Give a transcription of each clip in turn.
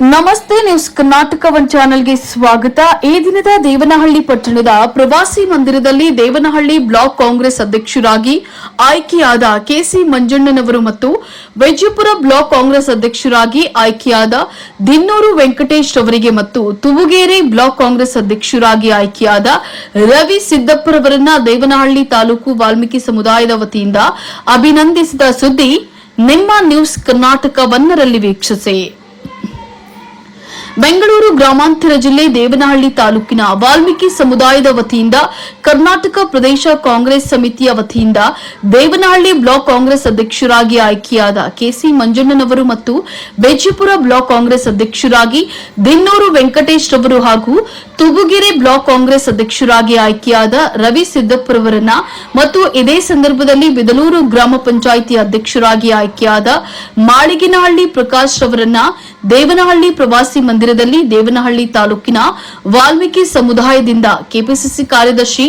ನಮಸ್ತೆ news Karnataka one ಚಾನೆಲ್ಗೆ ಸ್ವಾಗತ. ಈ ದಿನದ ದೇವನಹಳ್ಳಿ ಪಟ್ಟಣದ ಪ್ರವಾಸಿ ಮಂದಿರದಲ್ಲಿ ದೇವನಹಳ್ಳಿ ಬ್ಲಾಕ್ ಕಾಂಗ್ರೆಸ್ ಅಧ್ಯಕ್ಷರಾಗಿ ಆಯ್ಕೆಯಾದ ಕೆಸಿ ಮಂಜಣ್ಣನವರು ಮತ್ತು ವೈದ್ಯಪುರ ಬ್ಲಾಕ್ ಕಾಂಗ್ರೆಸ್ ಅಧ್ಯಕ್ಷರಾಗಿ ಆಯ್ಕೆಯಾದ ದಿನ್ನೂರು ವೆಂಕಟೇಶ್ ಅವರಿಗೆ ಮತ್ತು ತುವುಗೇರಿ ಬ್ಲಾಕ್ ಕಾಂಗ್ರೆಸ್ ಅಧ್ಯಕ್ಷರಾಗಿ ಆಯ್ಕೆಯಾದ ರವಿ ಸಿದ್ದಪ್ಪರವರನ್ನ ದೇವನಹಳ್ಳಿ ತಾಲೂಕು ವಾಲ್ಮೀಕಿ ಸಮುದಾಯದ ವತಿಯಿಂದ ಅಭಿನಂದಿಸಿದ ಸುದ್ದಿ ನಿಮ್ಮ ನ್ಯೂಸ್ ಕರ್ನಾಟಕ ಒನ್ನರಲ್ಲಿ ವೀಕ್ಷಿಸಿ. ಬೆಂಗಳೂರು ಗ್ರಾಮಾಂತರ ಜಿಲ್ಲೆ ದೇವನಹಳ್ಳಿ ತಾಲೂಕಿನ ವಾಲ್ಮೀಕಿ ಸಮುದಾಯದ ವತಿಯಿಂದ ಕರ್ನಾಟಕ ಪ್ರದೇಶ ಕಾಂಗ್ರೆಸ್ ಸಮಿತಿಯ ವತಿಯಿಂದ ದೇವನಹಳ್ಳಿ ಬ್ಲಾಕ್ ಕಾಂಗ್ರೆಸ್ ಅಧ್ಯಕ್ಷರಾಗಿ ಆಯ್ಕೆಯಾದ ಕೆಸಿ ಮಂಜಣ್ಣನವರು ಮತ್ತು ಬೆಜ್ಜಿಪುರ ಬ್ಲಾಕ್ ಕಾಂಗ್ರೆಸ್ ಅಧ್ಯಕ್ಷರಾಗಿ ದಿನ್ನೂರು ವೆಂಕಟೇಶ್ ರವರು ಹಾಗೂ ತುಗುಗೆರೆ ಬ್ಲಾಕ್ ಕಾಂಗ್ರೆಸ್ ಅಧ್ಯಕ್ಷರಾಗಿ ಆಯ್ಕೆಯಾದ ರವಿ ಸಿದ್ದಪ್ಪರವರನ್ನ ಮತ್ತು ಇದೇ ಸಂದರ್ಭದಲ್ಲಿ ಬಿದಲೂರು ಗ್ರಾಮ ಪಂಚಾಯಿತಿ ಅಧ್ಯಕ್ಷರಾಗಿ ಆಯ್ಕೆಯಾದ ಮಾಳಿಗಿನಹಳ್ಳಿ ಪ್ರಕಾಶ್ ರವರನ್ನ ದೇವನಹಳ್ಳಿ ಪ್ರವಾಸಿ ಮಂದಿರದಲ್ಲಿ ದೇವನಹಳ್ಳಿ ತಾಲೂಕಿನ ವಾಲ್ಮೀಕಿ ಸಮುದಾಯದಿಂದ ಕೆಪಿಸಿಸಿ ಕಾರ್ಯದರ್ಶಿ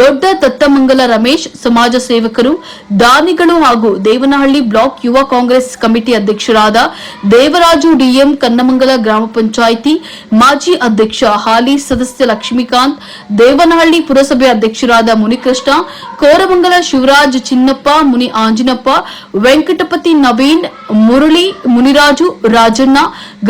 ದೊಡ್ಡ ತತ್ತಮಂಗಲ ರಮೇಶ್, ಸಮಾಜ ಸೇವಕರು, ದಾನಿಗಳು ಹಾಗೂ ದೇವನಹಳ್ಳಿ ಬ್ಲಾಕ್ ಯುವ ಕಾಂಗ್ರೆಸ್ ಕಮಿಟಿ ಅಧ್ಯಕ್ಷರಾದ ದೇವರಾಜು ಡಿಎಂ ಕನ್ನಮಂಗಲ ಗ್ರಾಮ ಪಂಚಾಯಿತಿ ಮಾಜಿ ಅಧ್ಯಕ್ಷ ಹಾಲಿ ಸದಸ್ಯ ಲಕ್ಷ್ಮೀಕಾಂತ್, ದೇವನಹಳ್ಳಿ ಪುರಸಭೆ ಅಧ್ಯಕ್ಷರಾದ ಮುನಿಕೃಷ್ಣ, ಕೋರಮಂಗಲ ಶಿವರಾಜ್ ಚಿನ್ನಪ್ಪ, ಮುನಿ ಆಂಜಿನಪ್ಪ, ವೆಂಕಟಪತಿ ನವೀನ್, ಮುರಳಿ ಮುನಿರಾಜು, ರಾಜಣ್ಣ,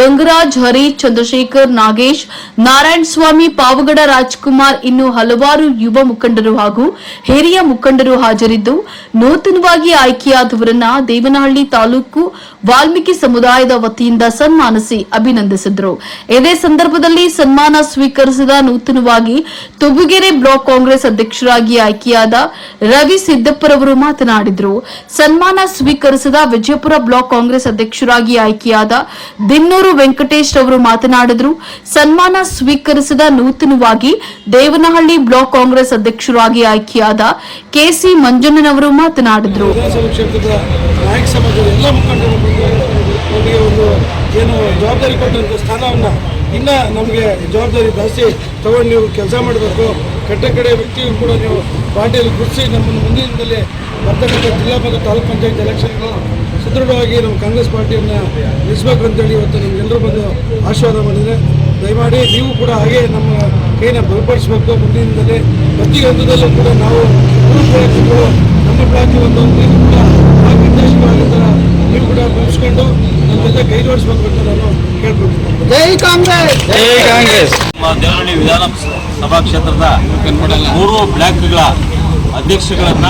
ಗಂಗರಾಜ್ ಹರಿ ಚಂದ್ರಶೇಖರ್, ನಾಗೇಶ್, ನಾರಾಯಣ ಸ್ವಾಮಿ, ಪಾವಗಡ ರಾಜ್ಕುಮಾರ್ ಇನ್ನು ಹಲವಾರು ಯುವ ಮುಖಂಡರು ಹಾಗೂ ಹಿರಿಯ ಮುಖಂಡರು ಹಾಜರಿದ್ದು, ನೂತನವಾಗಿ ಆಯ್ಕೆಯಾದವರನ್ನ ದೇವನಹಳ್ಳಿ ತಾಲೂಕು ವಾಲ್ಮೀಕಿ ಸಮುದಾಯದ ವತಿಯಿಂದ ಸನ್ಮಾನಿಸಿ ಅಭಿನಂದಿಸಿದರು. ಇದೇ ಸಂದರ್ಭದಲ್ಲಿ ಸನ್ಮಾನ ಸ್ವೀಕರಿಸಿದ ನೂತನವಾಗಿ ತುಬುಗೆರೆ ಬ್ಲಾಕ್ ಕಾಂಗ್ರೆಸ್ ಅಧ್ಯಕ್ಷರಾಗಿ ಆಯ್ಕೆಯಾದ ರವಿ ಸಿದ್ದಪ್ಪರವರು ಮಾತನಾಡಿದರು. ಸನ್ಮಾನ ಸ್ವೀಕರಿಸಿದ ವಿಜಯಪುರ ಬ್ಲಾಕ್ ಕಾಂಗ್ರೆಸ್ ಅಧ್ಯಕ್ಷರಾಗಿ ಆಯ್ಕೆಯಾದ ದಿನ್ನೂರು ವೆಂಕಟೇಶ್ ಅವರು ಮಾತನಾಡಿದರು ಸನ್ಮಾನ ಸ್ವೀಕರಿಸಿದ ನೂತನವಾಗಿ ದೇವನಹಳ್ಳಿ ಬ್ಲಾಕ್ ಕಾಂಗ್ರೆಸ್ ಅಧ್ಯಕ್ಷರಾಗಿ ಆಯ್ಕೆಯಾದ ಕೆಸಿ ಮಂಜಣ್ಣನವರು ಮಾತನಾಡಿದರು. ಜವಾಬ್ದಾರಿ ಕೊಟ್ಟಂಥ ಸ್ಥಾನವನ್ನು ಇನ್ನೂ ನಮಗೆ ಜವಾಬ್ದಾರಿ ಜಾಸ್ತಿ ತಗೊಂಡು ನೀವು ಕೆಲಸ ಮಾಡಬೇಕು ಕಟ್ಟ ಕಡೆ ವ್ಯಕ್ತಿಗಳು ಕೂಡ ನೀವು ಪಾರ್ಟಿಯಲ್ಲಿ ಗುಡಿಸಿ ನಮ್ಮನ್ನು ಮುಂದಿನ ದಿನದಲ್ಲಿ ಬರ್ತಕ್ಕಂಥ ಜಿಲ್ಲಾ ಮತ್ತು ತಾಲೂಕು ಪಂಚಾಯತ್ ಎಲೆಕ್ಷನ್ಗಳು ಸುದೃಢವಾಗಿ ನಮ್ಮ ಕಾಂಗ್ರೆಸ್ ಪಾರ್ಟಿಯನ್ನು ನಿಲ್ಲಿಸಬೇಕು ಅಂತೇಳಿ ಇವತ್ತು ನಿಮಗೆಲ್ಲರೂ ಬಂದು ಆಶೀರ್ವಾದ ಮಾಡಿದರೆ ದಯಮಾಡಿ ನೀವು ಕೂಡ ಹಾಗೆ ನಮ್ಮ ಕೈನ ಬಲಪಡಿಸಬೇಕು. ಮುಂದಿನಿಂದಲೇ ಪ್ರತಿ ಹಂತದಲ್ಲೂ ಕೂಡ ನಾವು ಮೂರು ನಮ್ಮ ಬ್ಲಾಕ್ ಒಂದು ನೀವು ಕೂಡ ಆ ನಿರ್ದೇಶಕರಾಗಿ ಥರ ನೀವು ಕೂಡ ಮುಗಿಸ್ಕೊಂಡು ನಮ್ಮೆಲ್ಲ ಕೈ ಜೋಡಿಸ್ಬೇಕು ಅಂತ ನಾನು ಕೇಳ್ಕೊಳ್ತೀನಿ. ಜೈ ಕಾಂಗ್ರೆಸ್! ಜೈ ಕಾಂಗ್ರೆಸ್! ನಮ್ಮ ದೇವನಹಳ್ಳಿ ವಿಧಾನ ಸಭಾ ಕ್ಷೇತ್ರದ ಮೂರು ಬ್ಲಾಕ್ಗಳ ಅಧ್ಯಕ್ಷಗಳನ್ನ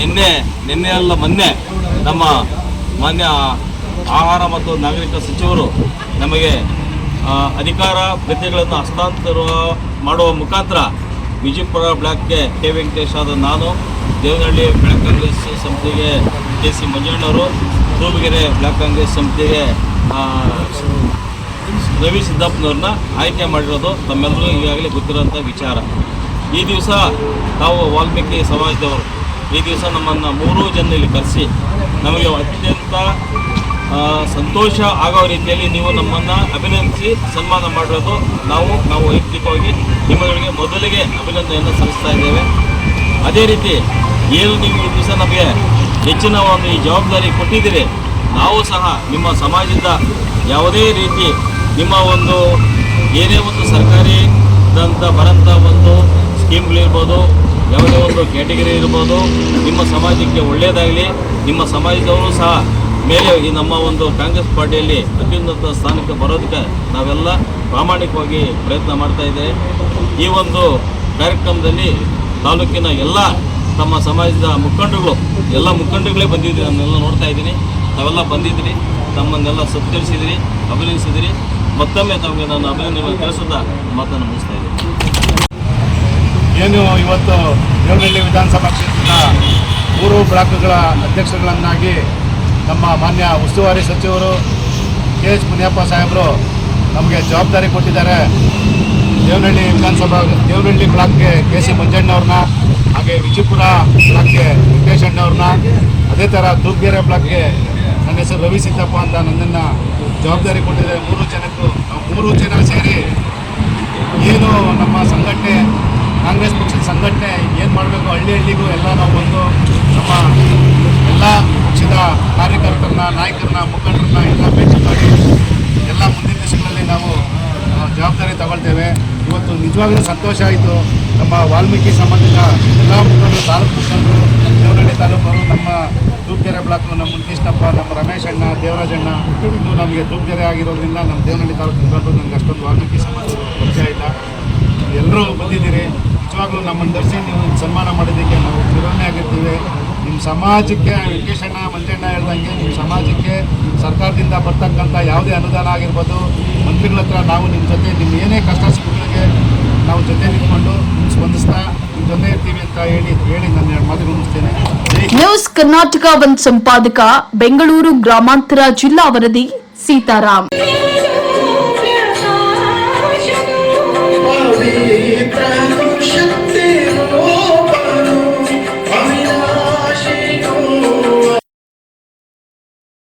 ನಿನ್ನೆ ನಿನ್ನೆ ಅಲ್ಲ ಮೊನ್ನೆ ನಮ್ಮ ಮಾನ್ಯ ಆಹಾರ ಮತ್ತು ನಾಗರಿಕ ಸಚಿವರು ನಮಗೆ ಅಧಿಕಾರ ಪ್ರತಿಗಳನ್ನು ಹಸ್ತಾಂತರ ಮಾಡುವ ಮುಖಾಂತರ ವಿಜಯಪುರ ಬ್ಲಾಕ್ಗೆ ಕೆ. ವೆಂಕಟೇಶ್ ಆದ ನಾನು, ದೇವನಹಳ್ಳಿ ಬ್ಲಾಕ್ ಕಾಂಗ್ರೆಸ್ ಸಮಿತಿಗೆ ಕೆ. ಸಿ. ಮಂಜಣ್ಣವರು ತೂಬಗೆರೆ ಬ್ಲಾಕ್ ಕಾಂಗ್ರೆಸ್ ಸಮಿತಿಗೆ ರವಿ ಸಿದ್ದಪ್ಪನವ್ರನ್ನ ಆಯ್ಕೆ ಮಾಡಿರೋದು ತಮ್ಮೆಲ್ಲರೂ ಈಗಾಗಲೇ ಗೊತ್ತಿರೋಂಥ ವಿಚಾರ. ಈ ದಿವಸ ತಾವು ವಾಲ್ಮೀಕಿ ಸಮಾಜದವರು ಈ ದಿವಸ ನಮ್ಮನ್ನು ಮೂರೂ ಜನ ಇಲ್ಲಿ ಕರೆಸಿ ನಮಗೆ ಅತ್ಯಂತ ಸಂತೋಷ ಆಗೋ ರೀತಿಯಲ್ಲಿ ನೀವು ನಮ್ಮನ್ನು ಅಭಿನಂದಿಸಿ ಸನ್ಮಾನ ಮಾಡಿರೋದು ನಾವು ನಾವು ವೈಯಕ್ತಿಕವಾಗಿ ನಿಮ್ಮಗಳಿಗೆ ಮೊದಲಿಗೆ ಅಭಿನಂದನೆಯನ್ನು ಸಲ್ಲಿಸ್ತಾ ಇದ್ದೇವೆ. ಅದೇ ರೀತಿ ಏನು ನೀವು ಈ ದಿವಸ ನಮಗೆ ಹೆಚ್ಚಿನ ಒಂದು ಈ ಜವಾಬ್ದಾರಿ ಕೊಟ್ಟಿದ್ದೀರಿ. ನಾವು ಸಹ ನಿಮ್ಮ ಸಮಾಜದ ಯಾವುದೇ ರೀತಿ ನಿಮ್ಮ ಒಂದು ಏನೇ ಒಂದು ಸರ್ಕಾರಿ ದಂತ ಬರಂಥ ಒಂದು ಸ್ಕೀಮ್ಗಳಿರ್ಬೋದು ಯಾವುದೇ ಒಂದು ಕ್ಯಾಟಗರಿ ಇರ್ಬೋದು, ನಿಮ್ಮ ಸಮಾಜಕ್ಕೆ ಒಳ್ಳೆಯದಾಗಲಿ ನಿಮ್ಮ ಸಮಾಜದವರು ಸಹ ಮೇಲೆ ಈ ನಮ್ಮ ಒಂದು ಕಾಂಗ್ರೆಸ್ ಪಾರ್ಟಿಯಲ್ಲಿ ಅತ್ಯುನ್ನತ ಸ್ಥಾನಕ್ಕೆ ಬರೋದಕ್ಕೆ ನಾವೆಲ್ಲ ಪ್ರಾಮಾಣಿಕವಾಗಿ ಪ್ರಯತ್ನ ಮಾಡ್ತಾ ಇದ್ದೇವೆ. ಈ ಒಂದು ಕಾರ್ಯಕ್ರಮದಲ್ಲಿ ತಾಲೂಕಿನ ಎಲ್ಲ ತಮ್ಮ ಸಮಾಜದ ಮುಖಂಡರುಗಳು, ಎಲ್ಲ ಮುಖಂಡರುಗಳೇ ಬಂದಿದ್ದೀರಿ, ನಾನೆಲ್ಲ ನೋಡ್ತಾ ಇದ್ದೀನಿ. ತಾವೆಲ್ಲ ಬಂದಿದ್ದೀರಿ, ತಮ್ಮನ್ನೆಲ್ಲ ಸತ್ಕರಿಸಿದಿರಿ ಅಭಿನಂದಿಸಿದಿರಿ ಮತ್ತೊಮ್ಮೆ ತಮಗೆ ನಾನು ಅಭಿನಂದನೆ ತಿಳಿಸುತ್ತಾ ಮಾತನ್ನು ಮುಗಿಸ್ತಾ ಇದ್ದೀನಿ. ಏನು ಇವತ್ತು ದೇವನಹಳ್ಳಿ ವಿಧಾನಸಭಾ ಕ್ಷೇತ್ರದ ಮೂರು ಬ್ಲಾಕ್ಗಳ ಅಧ್ಯಕ್ಷಗಳನ್ನಾಗಿ ನಮ್ಮ ಮಾನ್ಯ ಉಸ್ತುವಾರಿ ಸಚಿವರು ಕೆ ಎಚ್ ಮುನಿಯಪ್ಪ ಸಾಹೇಬರು ನಮಗೆ ಜವಾಬ್ದಾರಿ ಕೊಟ್ಟಿದ್ದಾರೆ. ದೇವನಹಳ್ಳಿ ವಿಧಾನಸಭಾ, ದೇವನಹಳ್ಳಿ ಬ್ಲಾಕ್ಗೆ ಕೆ ಸಿ ಮಂಜಣ್ಣವ್ರನ್ನ ಹಾಗೆ ವಿಜಯಪುರ ಬ್ಲಾಕ್ಗೆ ವೆಂಕಟೇಶ್ ಅಣ್ಣವ್ರನ್ನ ಅದೇ ಥರ ತೂಪ್ಗೆರೆ ಬ್ಲಾಕ್ಗೆ ನನ್ನ ಹೆಸರು ರವಿ ಸಿದ್ದಪ್ಪ ಅಂತ ನನ್ನನ್ನು ಜವಾಬ್ದಾರಿ ಕೊಟ್ಟಿದ್ದಾರೆ. ಮೂರು ಜನಕ್ಕೂ ಮೂರು ಜನ ಸೇರಿ ಏನು ನಮ್ಮ ಸಂಘಟನೆ ಕಾಂಗ್ರೆಸ್ ಪಕ್ಷದ ಸಂಘಟನೆ ಏನು ಮಾಡಬೇಕು, ಹಳ್ಳಿ ಹಳ್ಳಿಗೂ ಎಲ್ಲ ನಾವು ಬಂದು ನಮ್ಮ ಎಲ್ಲ ಪಕ್ಷದ ಕಾರ್ಯಕರ್ತರನ್ನ, ನಾಯಕರನ್ನ, ಮುಖಂಡರನ್ನ ಎಲ್ಲ ಭೇಟಿ ಮಾಡಿ ಎಲ್ಲ ಮುಂದಿನ ದಿವಸಗಳಲ್ಲಿ ನಾವು ಜವಾಬ್ದಾರಿ ತಗೊಳ್ತೇವೆ. ಇವತ್ತು ನಿಜವಾಗ್ಲೂ ಸಂತೋಷ ಆಯಿತು. ನಮ್ಮ ವಾಲ್ಮೀಕಿ ಸಂಬಂಧಿತ ಎಲ್ಲ ಮುಖಂಡರು, ತಾಲೂಕು ಮುಖಂಡರು, ದೇವನಹಳ್ಳಿ ತಾಲೂಕವರು, ನಮ್ಮ ದೂಪ್ಕೆರೆ ಬ್ಲಾಕ್ ನಮ್ಮ ಮುನ್ಕೃಷ್ಣಪ್ಪ, ನಮ್ಮ ರಮೇಶ್ ಅಣ್ಣ ದೇವರಾಜಣ್ಣ ಇದು ನಮಗೆ ದೂಪ್ಕೆರೆ ಆಗಿರೋದ್ರಿಂದ ನಮ್ಮ ದೇವನಹಳ್ಳಿ ತಾಲೂಕು ಮುಖಂಡರು ನನಗೆ ಅಷ್ಟೊಂದು ವಾಲ್ಮೀಕಿ ಸಂಬಂಧ ಪರಿಚಯ ಇಲ್ಲ. ಎಲ್ಲರೂ ಬಂದಿದ್ದೀರಿ. ನಿಜವಾಗ್ಲೂ ನಮ್ಮನ್ನು ಧರಿಸಿ ನೀವು ಸನ್ಮಾನ ಮಾಡಿದ್ದಕ್ಕೆ ನಾವು ಚಿರೋಣಿ ಆಗಿರ್ತೀವಿ. ನಿಮ್ಮ ಸಮಾಜಕ್ಕೆ ವೆಂಕಟೇಶಣ್ಣ ಮಂಜಣ್ಣ ಹೇಳ್ದಂಗೆ ನಿಮ್ಮ ಸಮಾಜಕ್ಕೆ ಸರ್ಕಾರದಿಂದ ಬರ್ತಕ್ಕಂಥ ಯಾವುದೇ ಅನುದಾನ ಆಗಿರ್ಬೋದು, ಮಂತ್ರಿಗಳ ಹತ್ರ ನಾವು ನಿಮ್ಮ ಜೊತೆ, ನಿಮ್ಮ ಏನೇ ಕಷ್ಟ ಸುಖಗಳಿಗೆ ನಾವು ಜೊತೆ ನಿಂತ್ಕೊಂಡು ಸ್ಪಂದಿಸ್ತಾ ನಿಮ್ಮ ಜೊತೆ ಇರ್ತೀವಿ ಅಂತ ಹೇಳಿ ಹೇಳಿ ನಾನು ಎರಡು ಮಾತುಗಳು ಮುಗಿಸ್ತೇನೆ. ನ್ಯೂಸ್ ಕರ್ನಾಟಕ ಒಂದು ಸಂಪಾದಕ, ಬೆಂಗಳೂರು ಗ್ರಾಮಾಂತರ ಜಿಲ್ಲಾ ವರದಿ, ಸೀತಾರಾಮ್.